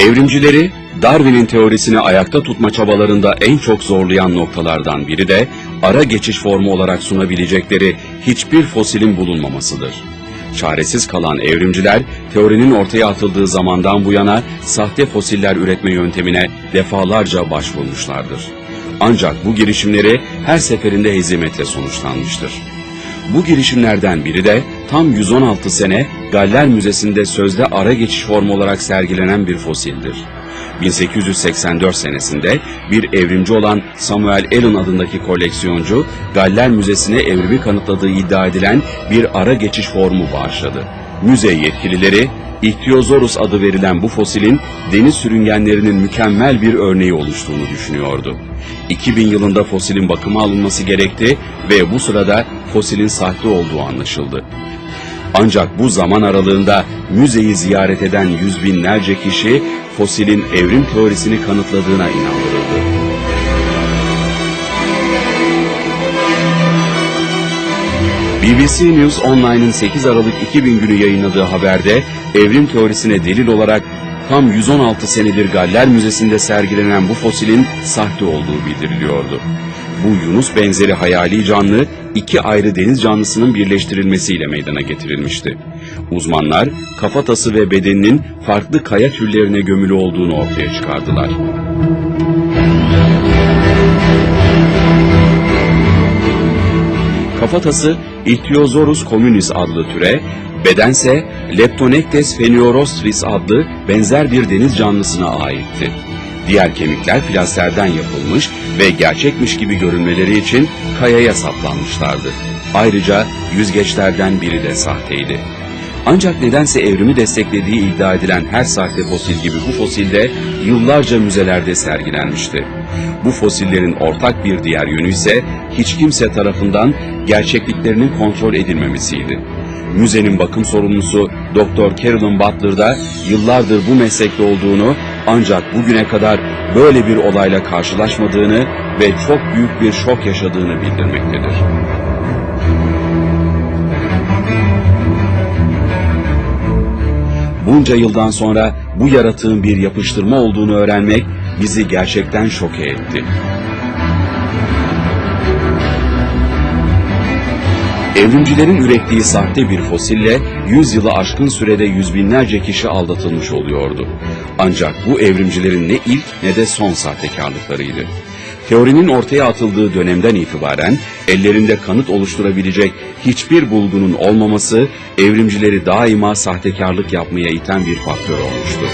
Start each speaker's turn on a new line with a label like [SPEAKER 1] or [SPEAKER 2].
[SPEAKER 1] Evrimcileri Darwin'in teorisini ayakta tutma çabalarında en çok zorlayan noktalardan biri de ara geçiş formu olarak sunabilecekleri hiçbir fosilin bulunmamasıdır. Çaresiz kalan evrimciler teorinin ortaya atıldığı zamandan bu yana sahte fosiller üretme yöntemine defalarca başvurmuşlardır. Ancak bu girişimleri her seferinde hezimetle sonuçlanmıştır. Bu girişimlerden biri de tam 116 sene Galler Müzesi'nde sözde ara geçiş formu olarak sergilenen bir fosildir. 1884 senesinde bir evrimci olan Samuel Allen adındaki koleksiyoncu Galler Müzesi'ne evrimi kanıtladığı iddia edilen bir ara geçiş formu bağışladı. Müze yetkilileri Ichthyosaurus adı verilen bu fosilin deniz sürüngenlerinin mükemmel bir örneği oluştuğunu düşünüyordu. 2000 yılında fosilin bakıma alınması gerekti ve bu sırada fosilin sahte olduğu anlaşıldı. Ancak bu zaman aralığında müzeyi ziyaret eden yüz binlerce kişi fosilin evrim teorisini kanıtladığına inandırıldı. BBC News Online'ın 8 Aralık 2000 günü yayınladığı haberde evrim teorisine delil olarak tam 116 senedir Galler Müzesi'nde sergilenen bu fosilin sahte olduğu bildiriliyordu. Bu Yunus benzeri hayali canlı iki ayrı deniz canlısının birleştirilmesiyle meydana getirilmişti. Uzmanlar kafatası ve bedeninin farklı kaya türlerine gömülü olduğunu ortaya çıkardılar. Kafatası Ichthyosaurus communis adlı türe, bedense Leptonectes pheniorostris adlı benzer bir deniz canlısına aitti. Diğer kemikler plasterden yapılmış ve gerçekmiş gibi görünmeleri için kayaya saplanmışlardı. Ayrıca yüzgeçlerden biri de sahteydi. Ancak nedense evrimi desteklediği iddia edilen her sahte fosil gibi bu fosil de yıllarca müzelerde sergilenmişti. Bu fosillerin ortak bir diğer yönü ise hiç kimse tarafından gerçekliklerinin kontrol edilmemesiydi. Müzenin bakım sorumlusu Dr. Carolyn Butler da yıllardır bu meslekte olduğunu ancak bugüne kadar böyle bir olayla karşılaşmadığını ve çok büyük bir şok yaşadığını bildirmektedir. Bunca yıldan sonra bu yaratığın bir yapıştırma olduğunu öğrenmek bizi gerçekten şoke etti. Evrimcilerin ürettiği sahte bir fosille 100 yılı aşkın sürede yüz binlerce kişi aldatılmış oluyordu. Ancak bu evrimcilerin ne ilk ne de son sahtekarlıklarıydı. Teorinin ortaya atıldığı dönemden itibaren ellerinde kanıt oluşturabilecek hiçbir bulgunun olmaması evrimcileri daima sahtekarlık yapmaya iten bir faktör olmuştu.